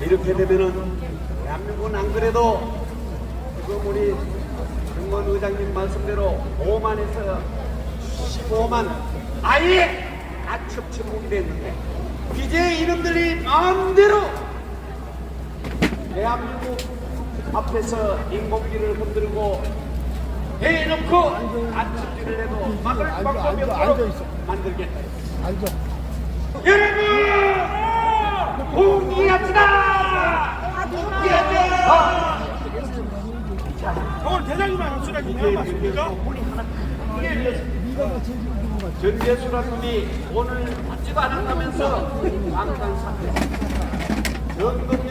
이렇게 되면은 대한민국은 안 그래도 지금 우리 정건 의장님 말씀대로 5만에서 15만 아예 아첩천국이 됐는데 이제 이놈들이 마음대로 대한민국 앞에서 인공기를 흔들고 해놓고 아첩질을 해도 막을 방법이 없도록. 만들겠다. 여러분 공기합시다. 공기하자. 오늘 대장님만 수락이냐 맞습니까? 전재수라님이 오늘 받지도 않았다면서 방탄 사태. 연금